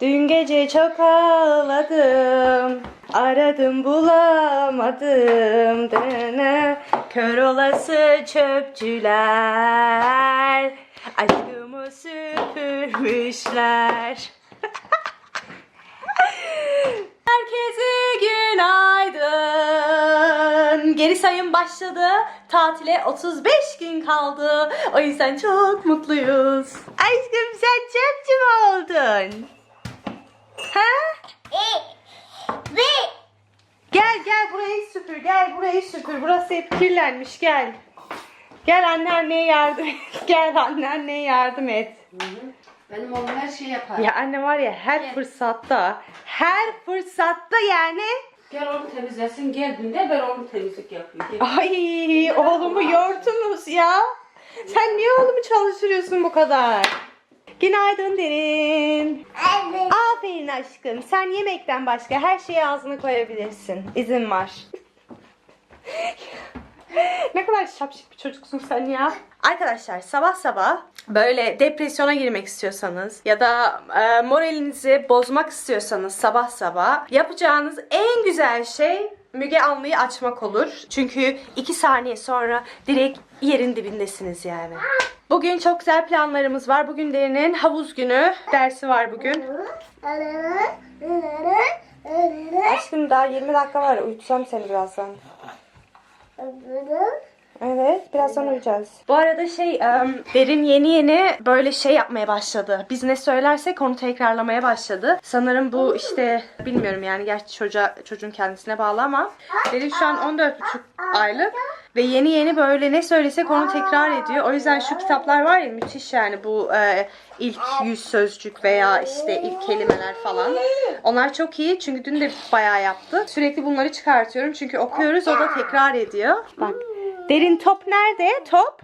Dün gece çok ağladım. Aradım bulamadım. Dene. Kör olası çöpçüler. Aşkımı süpürmüşler. Herkese günaydın. Geri sayım başladı. Tatile 35 gün kaldı. O yüzden çok mutluyuz. Aşkım sen çöpçü mü oldun? Ha? Gel gel burayı süpür. Gel burayı süpür. Burası hep kirlenmiş. Gel. Gel anneanneye yardım et. Gel anneanneye yardım et. Benim oğlum her şeyi yapar. Ya anne var ya her Gel. fırsatta, her fırsatta yani Gel onu temizlesin geldiğinde ben onu temizlik yapayım. Gel. Ay oğlumu yordunuz ya. Sen niye oğlumu çalıştırıyorsun bu kadar? Günaydın Derin. Aferin aşkım. Sen yemekten başka her şeye ağzına koyabilirsin. İzin var. ne kadar şapşik bir çocuksun sen ya. Arkadaşlar sabah sabah böyle depresyona girmek istiyorsanız ya da e, moralinizi bozmak istiyorsanız sabah sabah yapacağınız en güzel şey Müge Anlı'yı açmak olur. Çünkü iki saniye sonra direkt yerin dibindesiniz yani. Bugün çok güzel planlarımız var. Bugün Derin'in havuz günü. Dersi var bugün. Aşkım daha 20 dakika var. Uyutacağım seni birazdan. Evet, birazdan uyuyacağız. Bu arada şey, em, Derin yeni yeni böyle şey yapmaya başladı. Biz ne söylersek onu tekrarlamaya başladı. Sanırım bu işte bilmiyorum yani gerçi çocuğa, çocuğun kendisine bağlı ama Derin şu an 14,5 aylık ve yeni yeni böyle ne söylesek onu tekrar ediyor. O yüzden şu kitaplar var ya müthiş yani bu e, ilk yüz sözcük veya işte ilk kelimeler falan. Onlar çok iyi çünkü dün de bayağı yaptı. Sürekli bunları çıkartıyorum çünkü okuyoruz o da tekrar ediyor. Bak Derin top nerede? Top.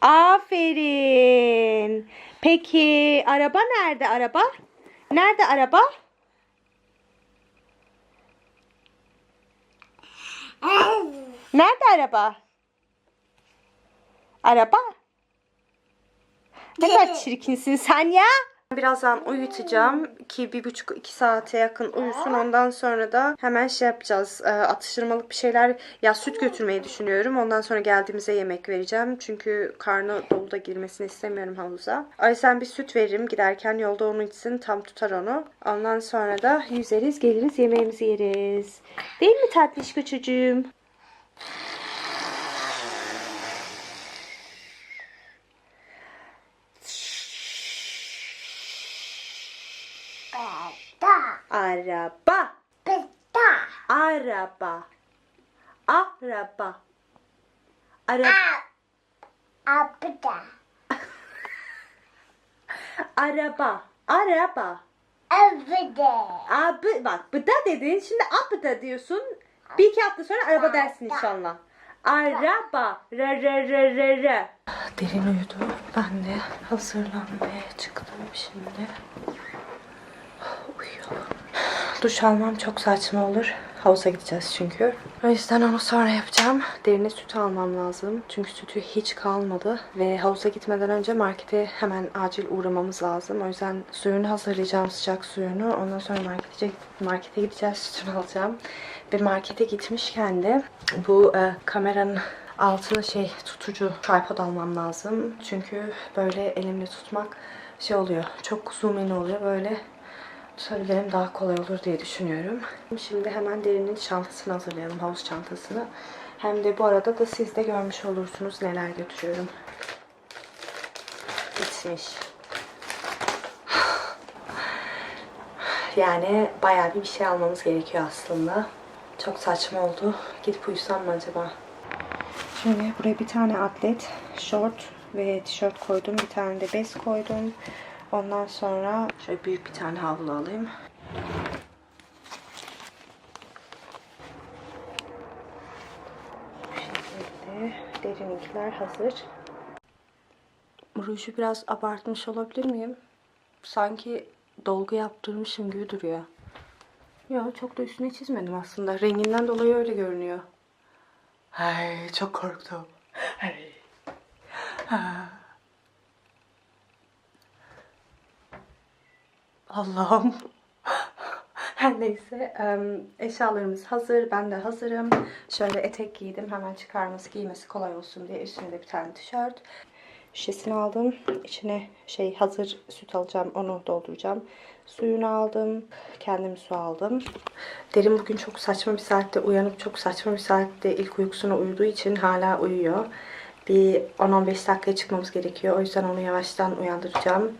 Aferin. Peki araba nerede araba? Nerede araba? Nerede araba? Araba? Ne kadar çirkinsin sen ya. Birazdan uyutacağım ki bir buçuk iki saate yakın uyusun. Ondan sonra da hemen şey yapacağız. e, Atıştırmalık bir şeyler ya süt götürmeyi düşünüyorum. Ondan sonra geldiğimizde yemek vereceğim. Çünkü karnı dolu da girmesini istemiyorum havuza. O yüzden bir süt veririm. Giderken yolda onu içsin. Tam tutar onu. Ondan sonra da yüzeriz geliriz yemeğimizi yeriz. Değil mi tatlış çocuğum? Araba. Araba. Araba. Araba. Araba. Araba. Abi bak bıda dedin şimdi abıda diyorsun. Bir iki hafta sonra araba dersin inşallah. Araba. Ra ra ra ra ra. Derin uyudu. Ben de hazırlanmaya çıktım şimdi. Duş almam çok saçma olur. Havuza gideceğiz çünkü. O yüzden onu sonra yapacağım. Derine süt almam lazım. Çünkü sütü hiç kalmadı. Ve havuza gitmeden önce markete hemen acil uğramamız lazım. O yüzden suyunu hazırlayacağım sıcak suyunu. Ondan sonra markete, markete gideceğiz. Sütünü alacağım. Ve markete gitmişken de bu e, kameranın altına şey tutucu tripod almam lazım. Çünkü böyle elimle tutmak şey oluyor. Çok zoom in oluyor böyle tutabilirim daha kolay olur diye düşünüyorum. Şimdi hemen derinin çantasını hazırlayalım, havuz çantasını. Hem de bu arada da siz de görmüş olursunuz neler götürüyorum. Bitmiş. Yani bayağı bir bir şey almamız gerekiyor aslında. Çok saçma oldu. Gidip uyusam mı acaba? Şöyle buraya bir tane atlet, short ve tişört koydum. Bir tane de bez koydum. Ondan sonra şöyle büyük bir tane havlu alayım. Şimdi derinlikler hazır. Ruju biraz abartmış olabilir miyim? Sanki dolgu yaptırmışım gibi duruyor. Yok çok da üstüne çizmedim aslında. Renginden dolayı öyle görünüyor. Ay çok korktum. Allah'ım. Her neyse eşyalarımız hazır. Ben de hazırım. Şöyle etek giydim. Hemen çıkarması giymesi kolay olsun diye. Üstüne de bir tane tişört. Şişesini aldım. İçine şey hazır süt alacağım. Onu dolduracağım. Suyunu aldım. Kendim su aldım. Derin bugün çok saçma bir saatte uyanıp çok saçma bir saatte ilk uykusuna uyuduğu için hala uyuyor. Bir 10-15 dakikaya çıkmamız gerekiyor. O yüzden onu yavaştan uyandıracağım.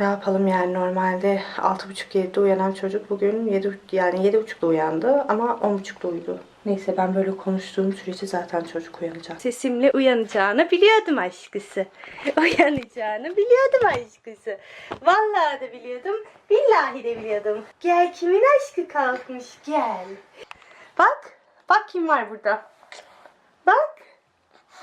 Ne yapalım yani normalde 6.30-7'de uyanan çocuk bugün 7 yani 7.30'da uyandı ama 10.30'da uyudu. Neyse ben böyle konuştuğum sürece zaten çocuk uyanacak. Sesimle uyanacağını biliyordum aşkısı. Uyanacağını biliyordum aşkısı. Vallahi de biliyordum. Billahi de biliyordum. Gel kimin aşkı kalkmış gel. Bak. Bak kim var burada. Bak.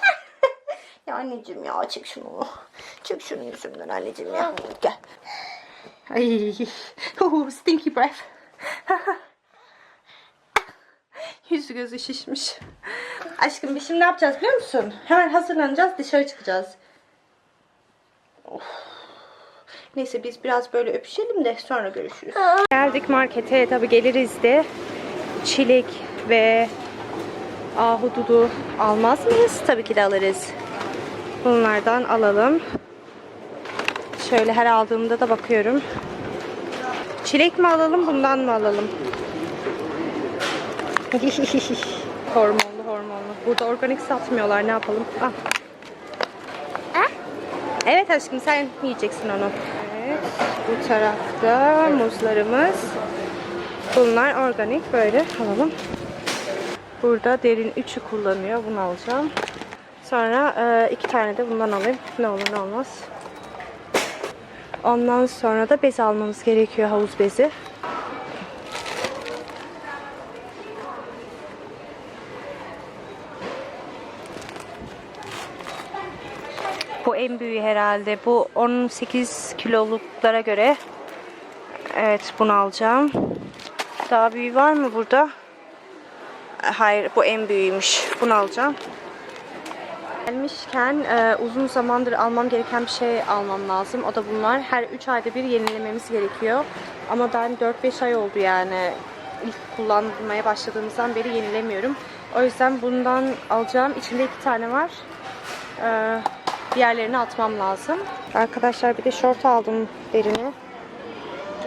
ya anneciğim ya çek şunu. Çek şunu yüzümden anneciğim ya. Gel. Ay. Oh, stinky breath. Yüzü gözü şişmiş. Aşkım biz şimdi ne yapacağız biliyor musun? Hemen hazırlanacağız dışarı çıkacağız. Of. Neyse biz biraz böyle öpüşelim de sonra görüşürüz. Geldik markete tabi geliriz de çilek ve ahududu almaz mıyız? Tabii ki de alırız. Bunlardan alalım. Şöyle her aldığımda da bakıyorum. Çilek mi alalım bundan mı alalım? hormonlu hormonlu. Burada organik satmıyorlar ne yapalım? Al. Evet aşkım sen yiyeceksin onu. Evet, bu tarafta muzlarımız. Bunlar organik böyle alalım. Burada derin 3'ü kullanıyor. Bunu alacağım. Sonra e, iki tane de bundan alayım. Ne olur ne olmaz. Ondan sonra da bez almamız gerekiyor. Havuz bezi. Bu en büyüğü herhalde. Bu 18 kiloluklara göre. Evet bunu alacağım. Daha büyüğü var mı burada? Hayır bu en büyüğüymüş. Bunu alacağım. Gelmişken e, uzun zamandır almam gereken bir şey almam lazım. O da bunlar. Her 3 ayda bir yenilememiz gerekiyor. Ama ben 4-5 ay oldu yani. ilk kullanmaya başladığımızdan beri yenilemiyorum. O yüzden bundan alacağım. İçinde iki tane var. E, diğerlerini atmam lazım. Arkadaşlar bir de şort aldım derine.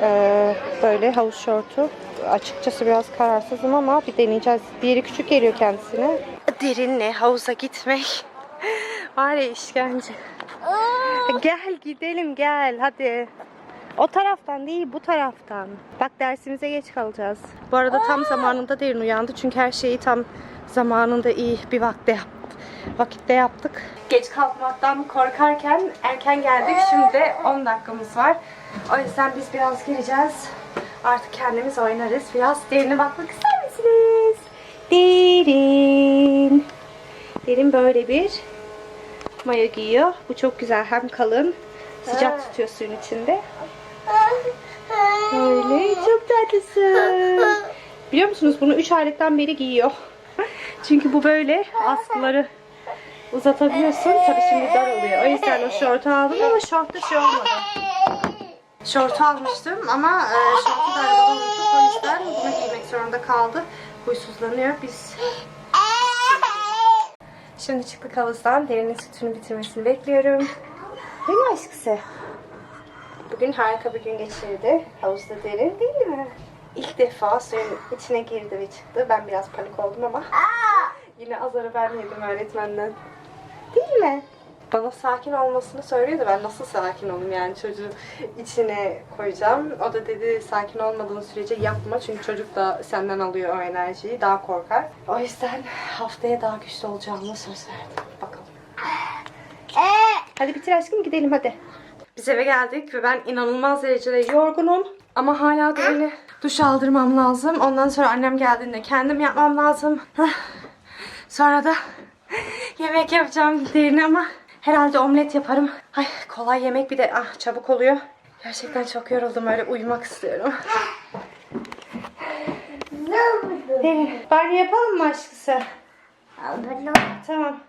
E, böyle havuz şortu. Açıkçası biraz kararsızım ama bir deneyeceğiz. Diğeri küçük geliyor kendisine. Derinle havuza gitmek var ya işkence. Gel gidelim gel hadi. O taraftan değil bu taraftan. Bak dersimize geç kalacağız. Bu arada tam zamanında derin uyandı. Çünkü her şeyi tam zamanında iyi bir vakte yaptık. Vakitte yaptık. Geç kalkmaktan korkarken erken geldik. Şimdi de 10 dakikamız var. O yüzden biz biraz gireceğiz. Artık kendimiz oynarız. Biraz derine bakmak ister misiniz? Derin. Derin böyle bir mayo giyiyor. Bu çok güzel. Hem kalın. Sıcak tutuyor suyun içinde. Öyle çok tatlısın. Biliyor musunuz bunu 3 aylıktan beri giyiyor. Çünkü bu böyle askıları uzatabiliyorsun. Tabii şimdi dar oluyor. O yüzden o şortu aldım ama şortta şey olmadı. Şortu almıştım ama e, şortu da arabada unuttuk. O yüzden bunu giymek zorunda kaldı. Huysuzlanıyor. Biz Şimdi çıktık havuzdan. Derinin sütünü bitirmesini bekliyorum. Değil mi aşkısı? Bugün harika bir gün geçirdi. Havuzda derin değil mi? İlk defa suyun içine girdi ve çıktı. Ben biraz panik oldum ama yine azarı ben yedim öğretmenden. Değil mi? Bana sakin olmasını söylüyordu. Ben nasıl sakin olayım yani çocuğu içine koyacağım. O da dedi sakin olmadığın sürece yapma. Çünkü çocuk da senden alıyor o enerjiyi. Daha korkar. O yüzden haftaya daha güçlü olacağımı söz verdim. Bakalım. Hadi bitir aşkım gidelim hadi. Biz eve geldik ve ben inanılmaz derecede yorgunum. Ama hala da beni duş aldırmam lazım. Ondan sonra annem geldiğinde kendim yapmam lazım. Sonra da yemek yapacağım derine ama herhalde omlet yaparım. Ay kolay yemek bir de ah çabuk oluyor. Gerçekten çok yoruldum öyle uyumak istiyorum. Derin banyo yapalım mı aşkısı? Tamam.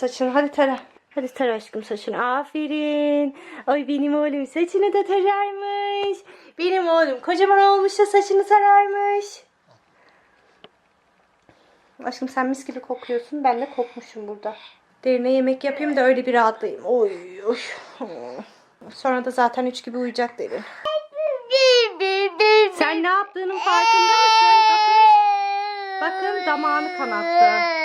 Saçını. Hadi tara. Hadi tara aşkım saçını. Aferin. Ay benim oğlum saçını da tararmış. Benim oğlum kocaman olmuş da saçını tararmış. Aşkım sen mis gibi kokuyorsun. Ben de kokmuşum burada. Derine yemek yapayım da öyle bir rahatlayayım. Oy oy. Sonra da zaten üç gibi uyuyacak derin. Sen ne yaptığının farkında mısın? Bakın. Bakın damağını kanattı.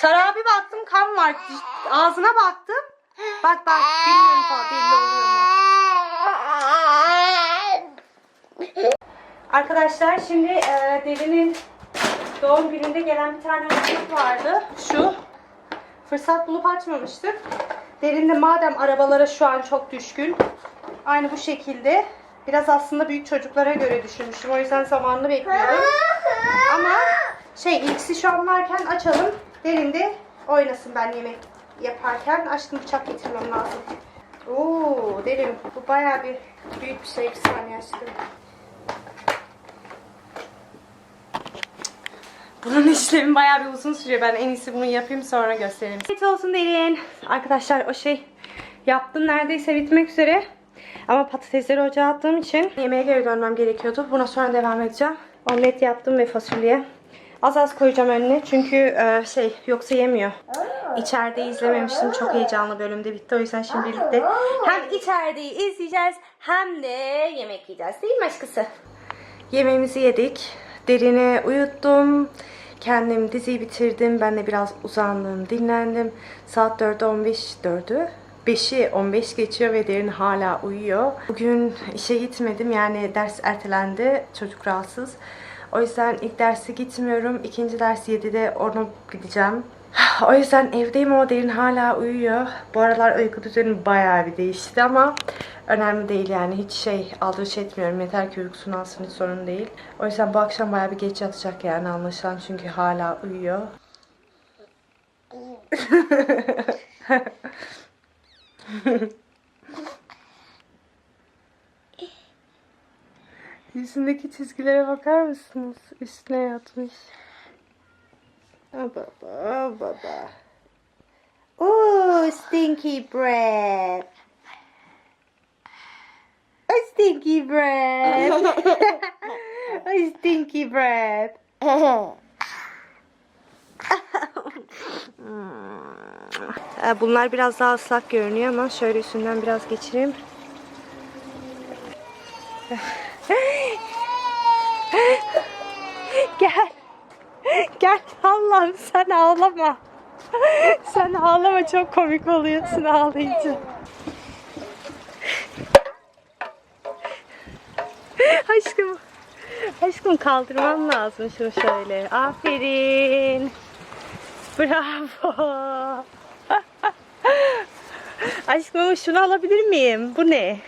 Tarağa bir baktım kan var. Ağzına baktım. Bak bak bilmiyorum falan belli oluyor mu? Arkadaşlar şimdi e, Derin'in doğum gününde gelen bir tane oyuncak vardı. Şu. Fırsat bulup açmamıştık. Derin de madem arabalara şu an çok düşkün. Aynı bu şekilde. Biraz aslında büyük çocuklara göre düşünmüştüm. O yüzden zamanını bekliyordum. Ama şey ilkisi şu an varken açalım. Derin de oynasın ben yemek yaparken. Aşkım bıçak getirmem lazım. Oo derin. Bu bayağı bir büyük bir şey. Bir saniye aşkım. Bunun işlemi bayağı bir uzun sürüyor. Ben en iyisi bunu yapayım sonra göstereyim. Evet olsun derin. Arkadaşlar o şey yaptım neredeyse bitmek üzere. Ama patatesleri ocağa attığım için yemeğe geri dönmem gerekiyordu. Buna sonra devam edeceğim. Omlet yaptım ve fasulye. Az az koyacağım önüne çünkü e, şey yoksa yemiyor. İçeride izlememiştim. Çok heyecanlı bölümde bitti. O yüzden şimdi birlikte hem içeride izleyeceğiz hem de yemek yiyeceğiz. Değil mi aşkısı? Yemeğimizi yedik. Derini uyuttum. Kendim diziyi bitirdim. Ben de biraz uzandım, dinlendim. Saat 4'e 15, 4'ü 5'i 15 geçiyor ve Derin hala uyuyor. Bugün işe gitmedim yani ders ertelendi. Çocuk rahatsız. O yüzden ilk derse gitmiyorum. İkinci ders 7'de ona gideceğim. O yüzden evdeyim ama Derin hala uyuyor. Bu aralar uyku düzenim bayağı bir değişti ama önemli değil yani. Hiç şey aldırış etmiyorum. Yeter ki uykusunu alsın hiç sorun değil. O yüzden bu akşam bayağı bir geç yatacak yani anlaşılan çünkü hala uyuyor. Yüzündeki çizgilere bakar mısınız? Üstüne yatmış. Baba, baba. Oh, stinky breath. Oh, stinky breath. oh, stinky breath. Bunlar biraz daha ıslak görünüyor ama şöyle üstünden biraz geçireyim. Gel. Gel Allah'ım sen ağlama. Sen ağlama çok komik oluyorsun ağlayınca. Aşkım. Aşkım kaldırman lazım şunu şöyle. Aferin. Bravo. Aşkım şunu alabilir miyim? Bu ne?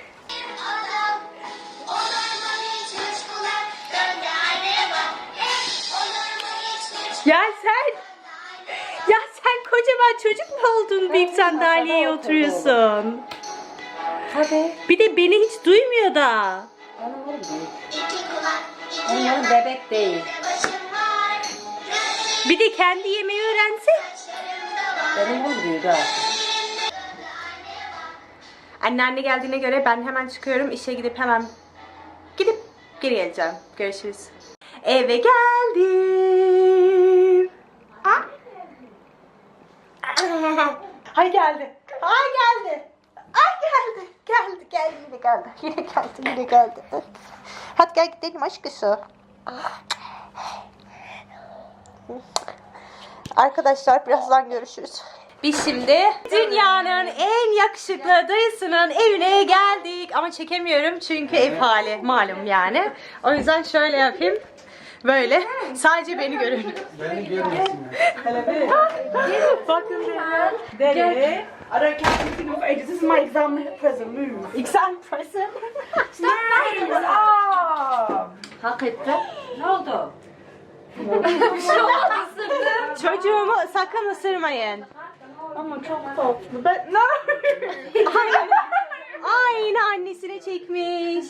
Çocuk mu oldun büyük sandalyeye oturuyorsun? Hadi. Bir de beni hiç duymuyor da. Onun bebek değil. var. Bir de kendi yemeği öğrense. var. Benim oğlum büyüdü. Anneanne geldiğine göre ben hemen çıkıyorum. İşe gidip hemen gidip geri geleceğim. Görüşürüz. Eve geldim. Ha? Ay geldi. Ay geldi. Ay geldi. Geldi geldi yine geldi. Yine geldi yine geldi. Hadi gel gidelim aşkısı. Arkadaşlar birazdan görüşürüz. Biz şimdi dünyanın en yakışıklı dayısının evine geldik. Ama çekemiyorum çünkü ev hali malum yani. O yüzden şöyle yapayım. Böyle. Sadece beni görün. Beni görmesin. Bakın deri. I don't care anything of ages. This is my exam present move. Exam present. Hak etti. Ne oldu? Çocuğumu sakın ısırmayın. Ama çok tatlı. Ben. Aynı, aynı annesine çekmiş.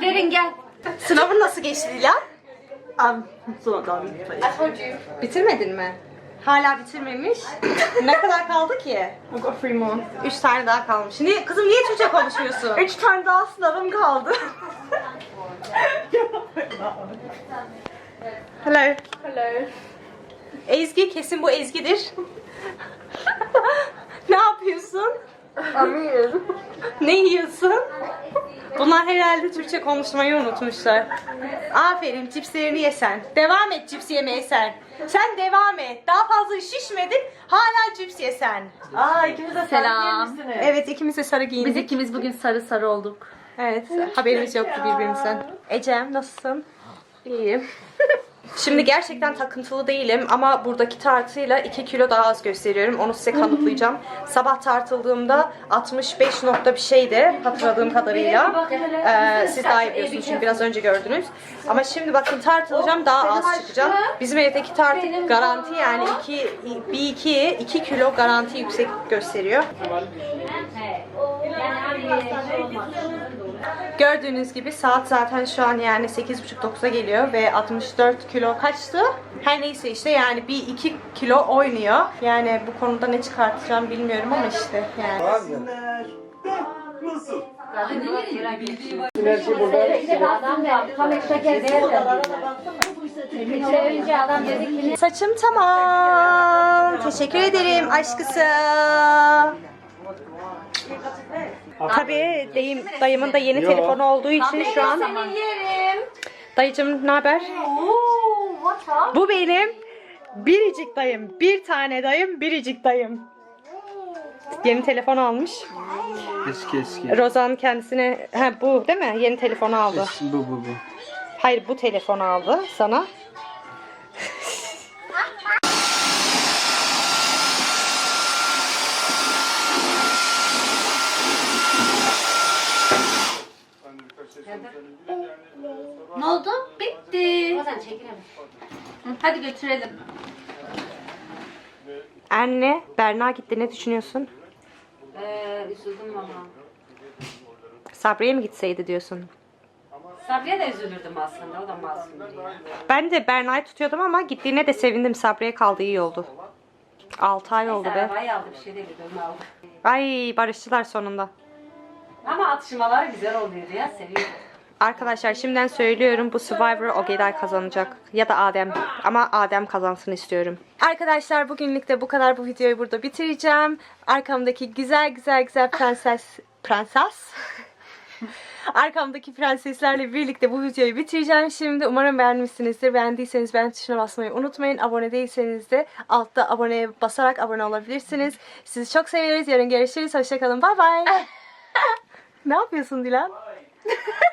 Derin gel. Sınavın nasıl geçti Dilan? Um, so done. Bitirmedin mi? Hala bitirmemiş. ne kadar kaldı ki? I've got three more. Üç tane daha kalmış. Niye, kızım niye Türkçe konuşuyorsun? Üç tane daha sınavım kaldı. Hello. Hello. Ezgi kesin bu Ezgi'dir. ne yapıyorsun? ne yiyorsun? Bunlar herhalde Türkçe konuşmayı unutmuşlar. Aferin cipslerini yesen. Devam et cips yemeye sen. Sen devam et. Daha fazla şişmedin. Hala cips yesen. Aa ikimiz de Selam. Evet ikimiz de sarı giyindik. Biz ikimiz bugün sarı sarı olduk. Evet, haberimiz yoktu birbirimizden. Ecem, nasılsın? İyiyim. Şimdi gerçekten takıntılı değilim ama buradaki tartıyla 2 kilo daha az gösteriyorum. Onu size kanıtlayacağım. Sabah tartıldığımda 65 nokta bir şeydi hatırladığım kadarıyla. Ee, siz daha iyi biliyorsunuz çünkü biraz önce gördünüz. Ama şimdi bakın tartılacağım daha az çıkacağım. Bizim evdeki tartı garanti yani 2 bir 2 2 kilo garanti yüksek gösteriyor. Gördüğünüz gibi saat zaten şu an yani 8.30-9'a geliyor ve 64 kilo kaçtı? Her neyse işte yani bir 2 kilo oynuyor. Yani bu konuda ne çıkartacağım bilmiyorum ama işte yani. Her dedi ki Saçım tamam. Teşekkür ederim aşkısı. Tabii dayım, dayımın da yeni Yo. telefonu olduğu için şu an. Dayıcım ne haber? Bu benim biricik dayım. Bir tane dayım, biricik dayım. Yeni telefon almış. Eski eski. Rozan kendisine, ha bu değil mi? Yeni telefonu aldı. Bu bu bu. Hayır bu telefonu aldı sana. Ne oldu? Bitti. Hadi götürelim. Anne, Berna gitti. Ne düşünüyorsun? Ee, üzüldüm ama. Sabriye mi gitseydi diyorsun? Sabriye de üzülürdüm aslında. O da masum diye. Ben de Berna'yı tutuyordum ama gittiğine de sevindim. Sabriye kaldı iyi oldu. 6 ay oldu be. Arabayı aldı bir şey değil. Dönme aldı. Ay barıştılar sonunda. Ama atışmaları güzel oluyordu ya. Seviyorum. Arkadaşlar şimdiden söylüyorum bu Survivor Ogeday kazanacak. Ya da Adem. Ama Adem kazansın istiyorum. Arkadaşlar bugünlük de bu kadar. Bu videoyu burada bitireceğim. Arkamdaki güzel güzel güzel prenses... Prenses? Arkamdaki prenseslerle birlikte bu videoyu bitireceğim. Şimdi umarım beğenmişsinizdir. Beğendiyseniz beğen tuşuna basmayı unutmayın. Abone değilseniz de altta aboneye basarak abone olabilirsiniz. Sizi çok seviyoruz. Yarın görüşürüz. Hoşçakalın. Bay bay. ne yapıyorsun Dilan?